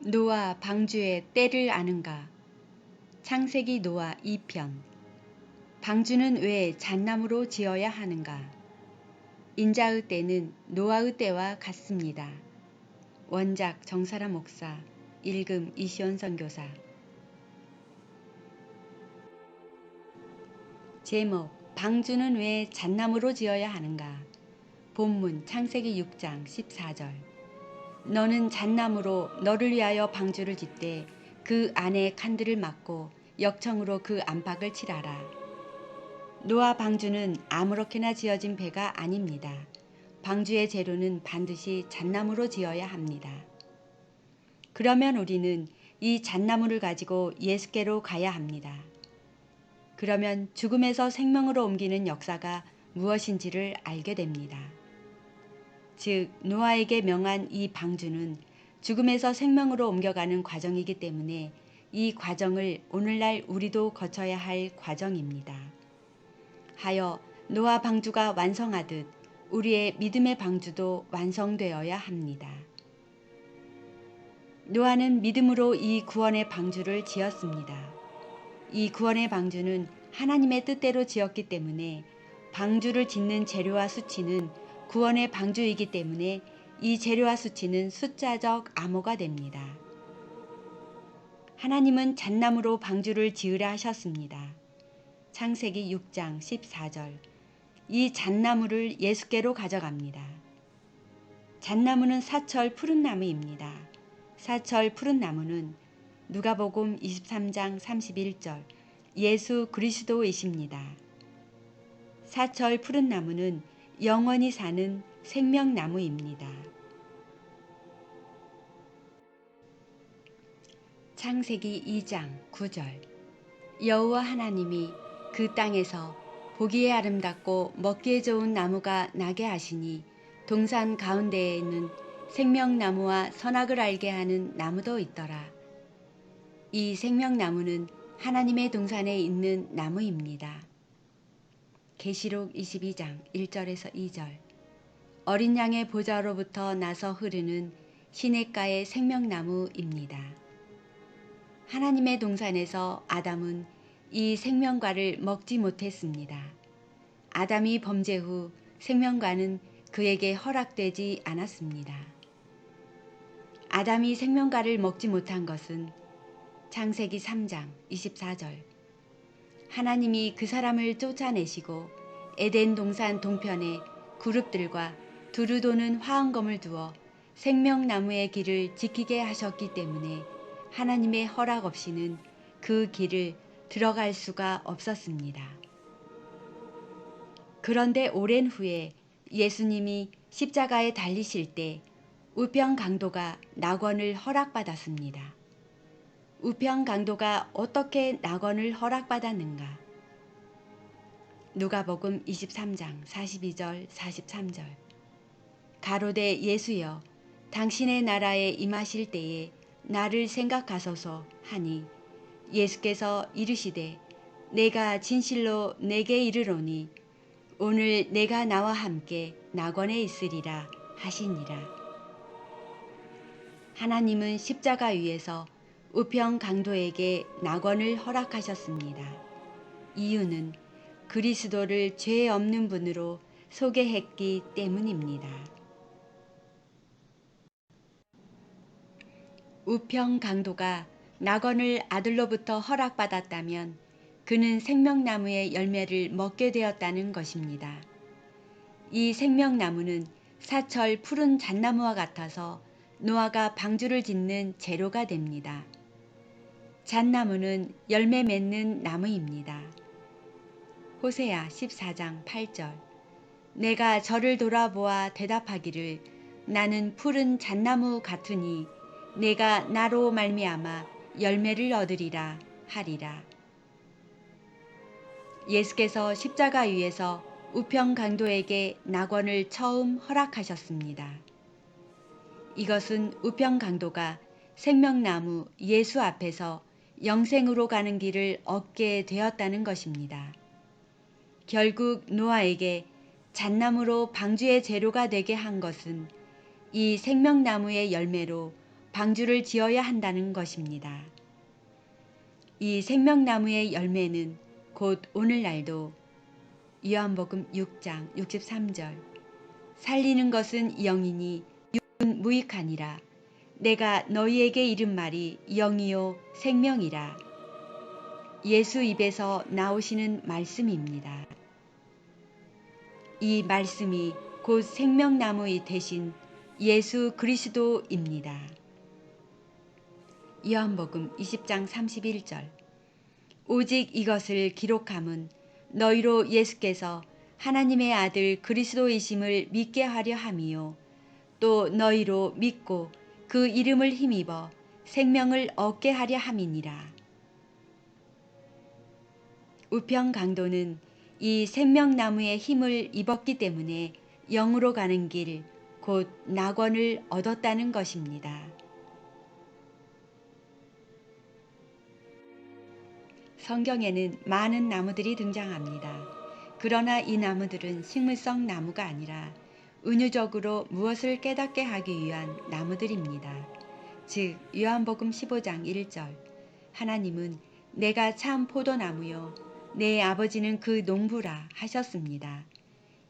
노아 방주의 때를 아는가? 창세기 노아 2편 방주는 왜 잣나무로 지어야 하는가? 인자의 때는 노아의 때와 같습니다. 원작 정사라 목사 읽음 이시온 선교사 제목 방주는 왜 잣나무로 지어야 하는가? 본문 창세기 6장 14절 너는 잣나무로 너를 위하여 방주를 짓되 그 안에 칸들을 막고 역청으로 그 안팎을 칠하라. 노아 방주는 아무렇게나 지어진 배가 아닙니다. 방주의 재료는 반드시 잣나무로 지어야 합니다. 그러면 우리는 이 잣나무를 가지고 예수께로 가야 합니다. 그러면 죽음에서 생명으로 옮기는 역사가 무엇인지를 알게 됩니다. 즉 노아에게 명한 이 방주는 죽음에서 생명으로 옮겨가는 과정이기 때문에 이 과정을 오늘날 우리도 거쳐야 할 과정입니다. 하여 노아 방주가 완성하듯 우리의 믿음의 방주도 완성되어야 합니다. 노아는 믿음으로 이 구원의 방주를 지었습니다. 이 구원의 방주는 하나님의 뜻대로 지었기 때문에 방주를 짓는 재료와 수치는 구원의 방주이기 때문에 이 재료와 수치는 숫자적 암호가 됩니다. 하나님은 잣나무로 방주를 지으라 하셨습니다. 창세기 6장 14절 이 잣나무를 예수께로 가져갑니다. 잣나무는 사철 푸른 나무입니다. 사철 푸른 나무는 누가복음 23장 31절 예수 그리스도이십니다. 사철 푸른 나무는 영원히 사는 생명나무입니다. 창세기 2장 9절 여호와 하나님이 그 땅에서 보기에 아름답고 먹기에 좋은 나무가 나게 하시니 동산 가운데에 있는 생명나무와 선악을 알게 하는 나무도 있더라. 이 생명나무는 하나님의 동산에 있는 나무입니다. 계시록 22장 1절에서 2절 어린 양의 보좌로부터 나서 흐르는 시냇가의 생명나무입니다. 하나님의 동산에서 아담은 이 생명과를 먹지 못했습니다. 아담이 범죄 후 생명과는 그에게 허락되지 않았습니다. 아담이 생명과를 먹지 못한 것은 창세기 3장 24절 하나님이 그 사람을 쫓아내시고 에덴 동산 동편에 그룹들과 두루 도는 화환검을 두어 생명나무의 길을 지키게 하셨기 때문에 하나님의 허락 없이는 그 길을 들어갈 수가 없었습니다. 그런데 오랜 후에 예수님이 십자가에 달리실 때 우평 강도가 낙원을 허락받았습니다. 우평 강도가 어떻게 낙원을 허락받았는가? 누가복음 23장 42절 43절 가로되 예수여 당신의 나라에 임하실 때에 나를 생각하소서 하니 예수께서 이르시되 내가 진실로 내게 이르노니 오늘 내가 나와 함께 낙원에 있으리라 하시니라. 하나님은 십자가 위에서 우평 강도에게 낙원을 허락하셨습니다. 이유는 그리스도를 죄 없는 분으로 소개했기 때문입니다. 우평 강도가 낙원을 아들로부터 허락받았다면 그는 생명나무의 열매를 먹게 되었다는 것입니다. 이 생명나무는 사철 푸른 잣나무와 같아서 노아가 방주를 짓는 재료가 됩니다. 잣나무는 열매 맺는 나무입니다. 호세아 14장 8절 내가 저를 돌아보아 대답하기를 나는 푸른 잣나무 같으니 내가 나로 말미암아 열매를 얻으리라 하리라. 예수께서 십자가 위에서 우평 강도에게 낙원을 처음 허락하셨습니다. 이것은 우평 강도가 생명나무 예수 앞에서 영생으로 가는 길을 얻게 되었다는 것입니다. 결국 노아에게 잣나무로 방주의 재료가 되게 한 것은 이 생명나무의 열매로 방주를 지어야 한다는 것입니다. 이 생명나무의 열매는 곧 오늘날도 요한복음 6장 63절 살리는 것은 영이니 육은 무익하니라 내가 너희에게 이른 말이 영이요 생명이라 예수 입에서 나오시는 말씀입니다. 이 말씀이 곧 생명나무이 대신 예수 그리스도입니다. 요한복음 20장 31절 오직 이것을 기록함은 너희로 예수께서 하나님의 아들 그리스도이심을 믿게 하려 함이요 또 너희로 믿고 그 이름을 힘입어 생명을 얻게 하려 함이니라. 우평 강도는 이 생명나무의 힘을 입었기 때문에 영으로 가는 길, 곧 낙원을 얻었다는 것입니다. 성경에는 많은 나무들이 등장합니다. 그러나 이 나무들은 식물성 나무가 아니라 은유적으로 무엇을 깨닫게 하기 위한 나무들입니다. 즉, 요한복음 15장 1절. 하나님은 내가 참 포도나무요. 내 아버지는 그 농부라 하셨습니다.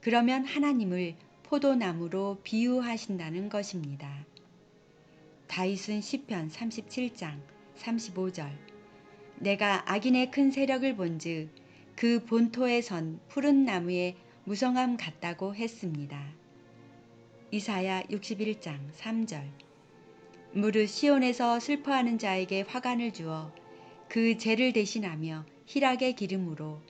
그러면 하나님을 포도나무로 비유하신다는 것입니다. 다윗은 시편 37장 35절 내가 악인의 큰 세력을 본즉 그 본토에 선 푸른 나무의 무성함 같다고 했습니다. 이사야 61장 3절 무릇 시온에서 슬퍼하는 자에게 화관을 주어 그 죄를 대신하며 희락의 기름으로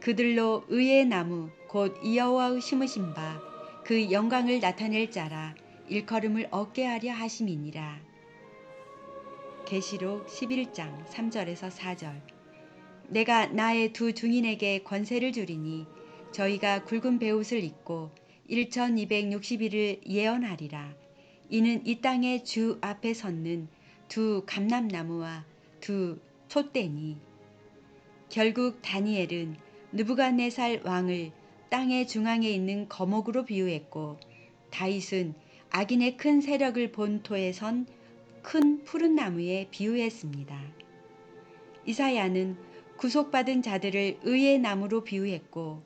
그들로 의의 나무 곧 여호와의 심으신 바 그 영광을 나타낼 자라 일컬음을 얻게 하려 하심이니라. 계시록 11장 3절에서 4절 내가 나의 두 중인에게 권세를 주리니 저희가 굵은 베옷을 입고 1260일을 예언하리라. 이는 이 땅의 주 앞에 섰는 두 감람나무와 두 촛대니 결국 다니엘은 느부갓네살 왕을 땅의 중앙에 있는 거목으로 비유했고 다윗은 악인의 큰 세력을 본토에 선 큰 푸른 나무에 비유했습니다. 이사야는 구속받은 자들을 의의 나무로 비유했고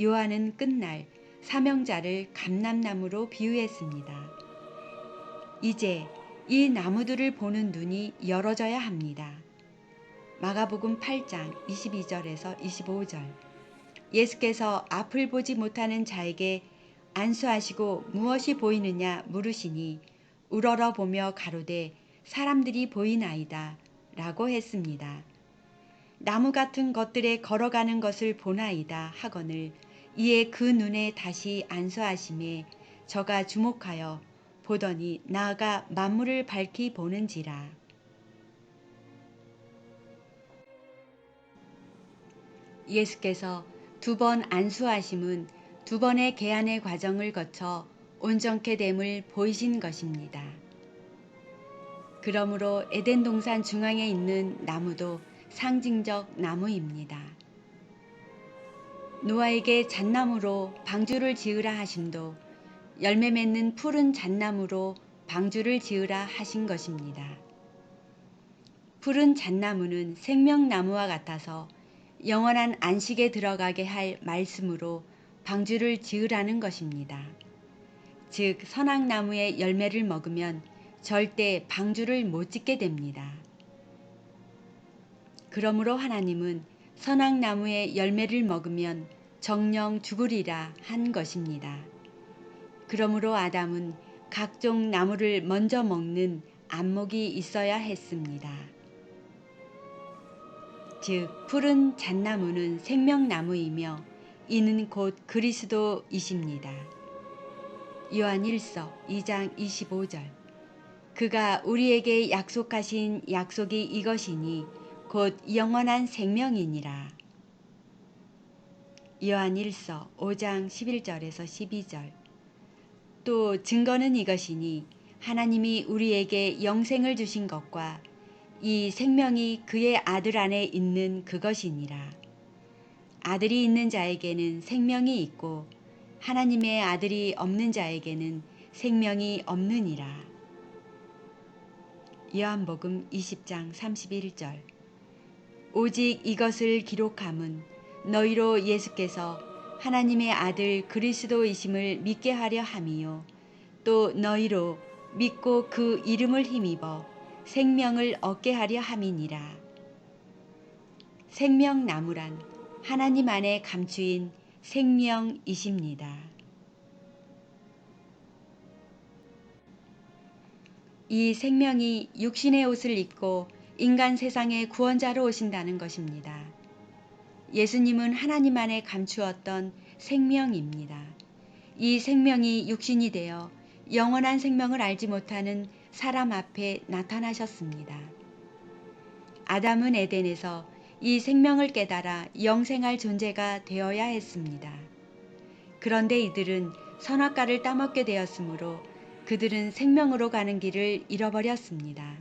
요한은 끝날 사명자를 감람나무로 비유했습니다. 이제 이 나무들을 보는 눈이 열어져야 합니다. 마가복음 8장 22절에서 25절 예수께서 앞을 보지 못하는 자에게 안수하시고 무엇이 보이느냐 물으시니 우러러 보며 가로되 사람들이 보이나이다 라고 했습니다. 나무 같은 것들에 걸어가는 것을 보나이다 하거늘 이에 그 눈에 다시 안수하심에 저가 주목하여 보더니 나아가 만물을 밝히 보는지라. 예수께서 두 번 안수하심은 두 번의 개안의 과정을 거쳐 온전케 됨을 보이신 것입니다. 그러므로 에덴 동산 중앙에 있는 나무도 상징적 나무입니다. 노아에게 잣나무로 방주를 지으라 하심도 열매 맺는 푸른 잣나무로 방주를 지으라 하신 것입니다. 푸른 잣나무는 생명나무와 같아서 영원한 안식에 들어가게 할 말씀으로 방주를 지으라는 것입니다. 즉, 선악나무의 열매를 먹으면 절대 방주를 못 짓게 됩니다. 그러므로 하나님은 선악나무의 열매를 먹으면 정령 죽으리라 한 것입니다. 그러므로 아담은 각종 나무를 먼저 먹는 안목이 있어야 했습니다. 즉 푸른 잣나무는 생명나무이며 이는 곧 그리스도이십니다. 요한 1서 2장 25절 그가 우리에게 약속하신 약속이 이것이니 곧 영원한 생명이니라. 요한 1서 5장 11절에서 12절 또 증거는 이것이니 하나님이 우리에게 영생을 주신 것과 이 생명이 그의 아들 안에 있는 그것이니라. 아들이 있는 자에게는 생명이 있고 하나님의 아들이 없는 자에게는 생명이 없느니라. 요한복음 20장 31절 오직 이것을 기록함은 너희로 예수께서 하나님의 아들 그리스도이심을 믿게 하려 함이요 또 너희로 믿고 그 이름을 힘입어 생명을 얻게 하려 함이니라 생명나무란 하나님 안에 감추인 생명이십니다. 이 생명이 육신의 옷을 입고 인간 세상의 구원자로 오신다는 것입니다. 예수님은 하나님 안에 감추었던 생명입니다. 이 생명이 육신이 되어 영원한 생명을 알지 못하는 사람 앞에 나타나셨습니다. 아담은 에덴에서 이 생명을 깨달아 영생할 존재가 되어야 했습니다. 그런데 이들은 선악과를 따먹게 되었으므로 그들은 생명으로 가는 길을 잃어버렸습니다.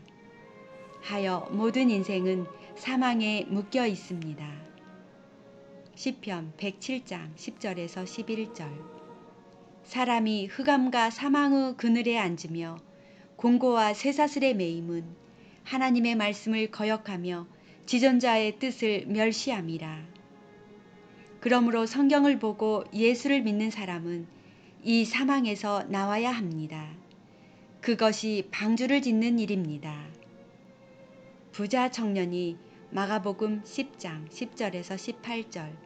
하여 모든 인생은 사망에 묶여 있습니다. 시편 107장 10절에서 11절 사람이 흑암과 사망의 그늘에 앉으며 공고와 쇠사슬에 매임은 하나님의 말씀을 거역하며 지존자의 뜻을 멸시함이라. 그러므로 성경을 보고 예수를 믿는 사람은 이 사망에서 나와야 합니다. 그것이 방주를 짓는 일입니다. 부자 청년이 마가복음 10장 10절에서 18절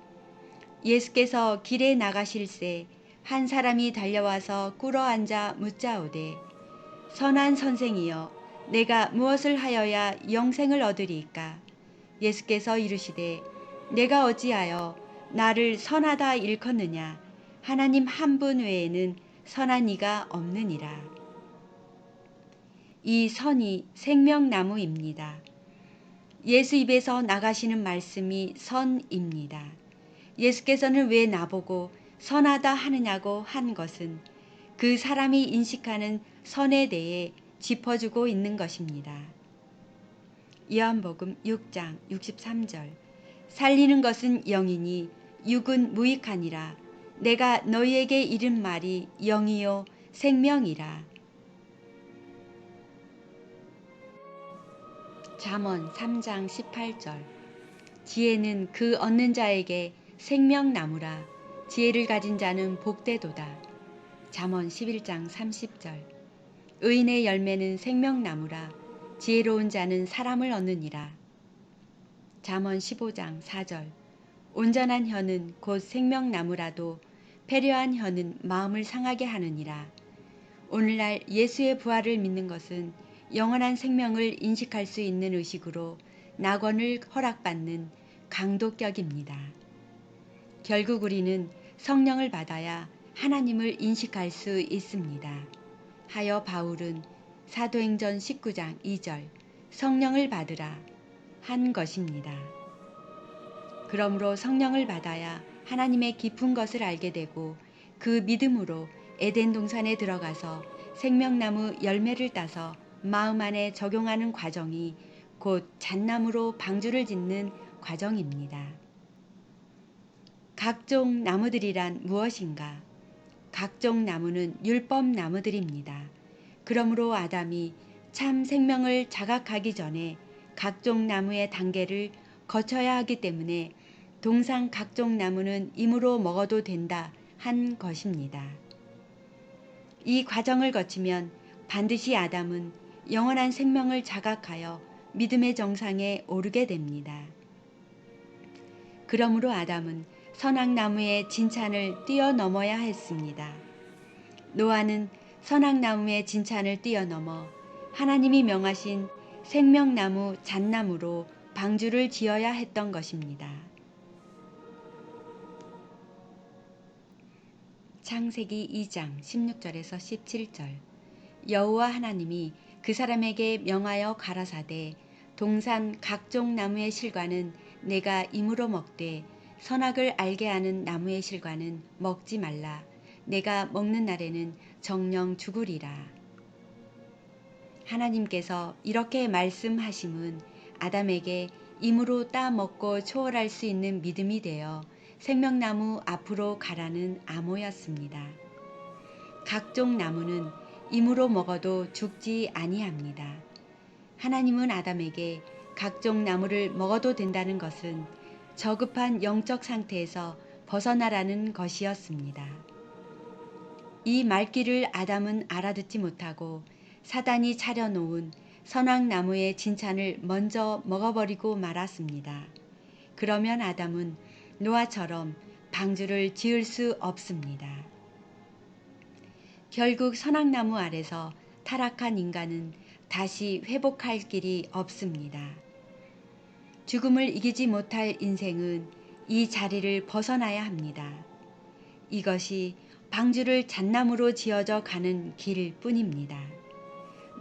예수께서 길에 나가실새 한 사람이 달려와서 꿇어 앉아 묻자오되 선한 선생이여 내가 무엇을 하여야 영생을 얻으리까 예수께서 이르시되 내가 어찌하여 나를 선하다 일컫느냐 하나님 한 분 외에는 선한 이가 없느니라. 이 선이 생명나무입니다. 예수 입에서 나가시는 말씀이 선입니다. 예수께서는 왜 나보고 선하다 하느냐고 한 것은 그 사람이 인식하는 선에 대해 짚어주고 있는 것입니다. 요한복음 6장 63절 살리는 것은 영이니 육은 무익하니라 내가 너희에게 이른 말이 영이요 생명이라 잠언 3장 18절 지혜는 그 얻는 자에게 생명나무라 지혜를 가진 자는 복되도다 잠언 11장 30절 의인의 열매는 생명나무라 지혜로운 자는 사람을 얻느니라. 잠언 15장 4절 온전한 혀는 곧 생명나무라도 패려한 혀는 마음을 상하게 하느니라. 오늘날 예수의 부활을 믿는 것은 영원한 생명을 인식할 수 있는 의식으로 낙원을 허락받는 강도격입니다. 결국 우리는 성령을 받아야 하나님을 인식할 수 있습니다. 하여 바울은 사도행전 19장 2절 성령을 받으라 한 것입니다. 그러므로 성령을 받아야 하나님의 깊은 것을 알게 되고 그 믿음으로 에덴 동산에 들어가서 생명나무 열매를 따서 마음 안에 적용하는 과정이 곧 잣나무로 방주를 짓는 과정입니다. 각종 나무들이란 무엇인가? 각종 나무는 율법 나무들입니다. 그러므로 아담이 참 생명을 자각하기 전에 각종 나무의 단계를 거쳐야 하기 때문에 동상 각종 나무는 임으로 먹어도 된다 한 것입니다. 이 과정을 거치면 반드시 아담은 영원한 생명을 자각하여 믿음의 정상에 오르게 됩니다. 그러므로 아담은 선악나무의 진찬을 뛰어넘어야 했습니다. 노아는 선악나무의 진찬을 뛰어넘어 하나님이 명하신 생명나무 잣나무로 방주를 지어야 했던 것입니다. 창세기 2장 16절에서 17절 여호와 하나님이 그 사람에게 명하여 가라사대 동산 각종 나무의 실과는 내가 임으로 먹되 선악을 알게 하는 나무의 실과는 먹지 말라 내가 먹는 날에는 정령 죽으리라. 하나님께서 이렇게 말씀하심은 아담에게 임으로 따 먹고 초월할 수 있는 믿음이 되어 생명나무 앞으로 가라는 암호였습니다. 각종 나무는 임으로 먹어도 죽지 아니합니다. 하나님은 아담에게 각종 나무를 먹어도 된다는 것은 저급한 영적 상태에서 벗어나라는 것이었습니다. 이 말귀를 아담은 알아듣지 못하고 사단이 차려놓은 선악나무의 진찬을 먼저 먹어버리고 말았습니다. 그러면 아담은 노아처럼 방주를 지을 수 없습니다. 결국 선악나무 아래서 타락한 인간은 다시 회복할 길이 없습니다. 죽음을 이기지 못할 인생은 이 자리를 벗어나야 합니다. 이것이 방주를 잣나무로 지어져 가는 길 뿐입니다.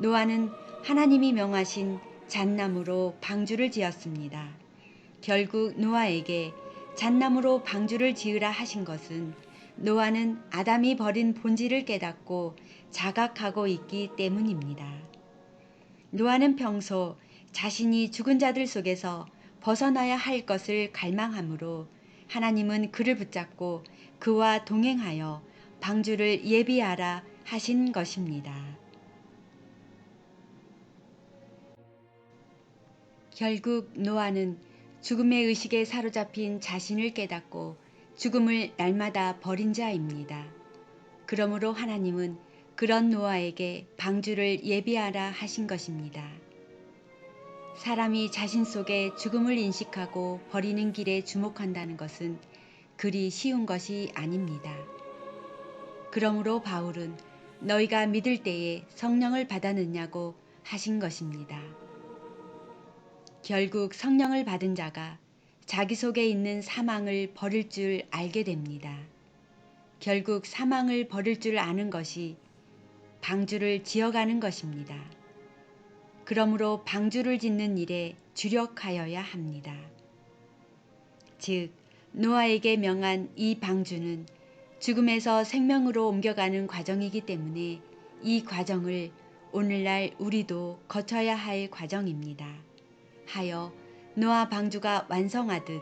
노아는 하나님이 명하신 잣나무로 방주를 지었습니다. 결국 노아에게 잣나무로 방주를 지으라 하신 것은 노아는 아담이 버린 본질을 깨닫고 자각하고 있기 때문입니다. 노아는 평소 자신이 죽은 자들 속에서 벗어나야 할 것을 갈망하므로 하나님은 그를 붙잡고 그와 동행하여 방주를 예비하라 하신 것입니다. 결국 노아는 죽음의 의식에 사로잡힌 자신을 깨닫고 죽음을 날마다 버린 자입니다. 그러므로 하나님은 그런 노아에게 방주를 예비하라 하신 것입니다. 사람이 자신 속에 죽음을 인식하고 버리는 길에 주목한다는 것은 그리 쉬운 것이 아닙니다. 그러므로 바울은 너희가 믿을 때에 성령을 받았느냐고 하신 것입니다. 결국 성령을 받은 자가 자기 속에 있는 사망을 버릴 줄 알게 됩니다. 결국 사망을 버릴 줄 아는 것이 방주를 지어가는 것입니다. 그러므로 방주를 짓는 일에 주력하여야 합니다. 즉, 노아에게 명한 이 방주는 죽음에서 생명으로 옮겨가는 과정이기 때문에 이 과정을 오늘날 우리도 거쳐야 할 과정입니다. 하여 노아 방주가 완성하듯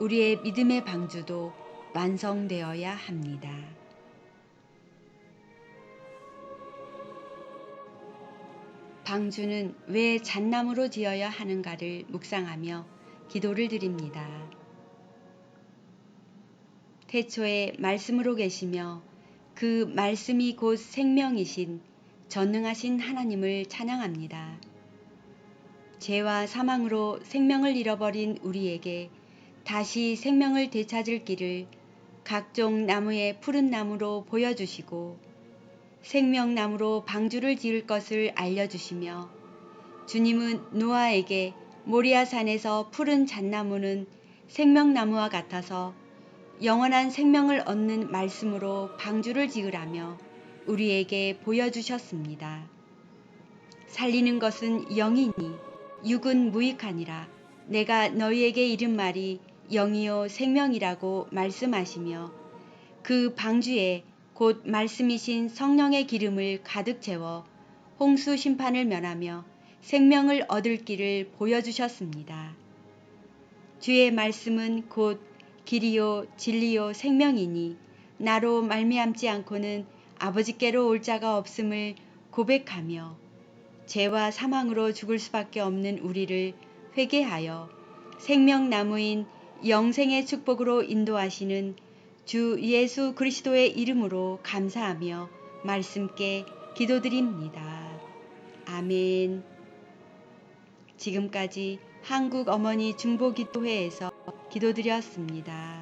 우리의 믿음의 방주도 완성되어야 합니다. 방주는 왜 잣나무로 지어야 하는가를 묵상하며 기도를 드립니다. 태초에 말씀으로 계시며 그 말씀이 곧 생명이신 전능하신 하나님을 찬양합니다. 죄와 사망으로 생명을 잃어버린 우리에게 다시 생명을 되찾을 길을 각종 나무의 푸른 나무로 보여주시고 생명나무로 방주를 지을 것을 알려주시며 주님은 노아에게 모리아산에서 푸른 잣나무는 생명나무와 같아서 영원한 생명을 얻는 말씀으로 방주를 지으라며 우리에게 보여주셨습니다. 살리는 것은 영이니 육은 무익하니라 내가 너희에게 이른 말이 영이요 생명이라고 말씀하시며 그 방주에 곧 말씀이신 성령의 기름을 가득 채워 홍수 심판을 면하며 생명을 얻을 길을 보여주셨습니다. 주의 말씀은 곧 길이요 진리요 생명이니 나로 말미암지 않고는 아버지께로 올 자가 없음을 고백하며 죄와 사망으로 죽을 수밖에 없는 우리를 회개하여 생명나무인 영생의 축복으로 인도하시는 주 예수 그리스도의 이름으로 감사하며 말씀께 기도드립니다. 아멘. 지금까지 한국 어머니 중보기도회에서 기도드렸습니다.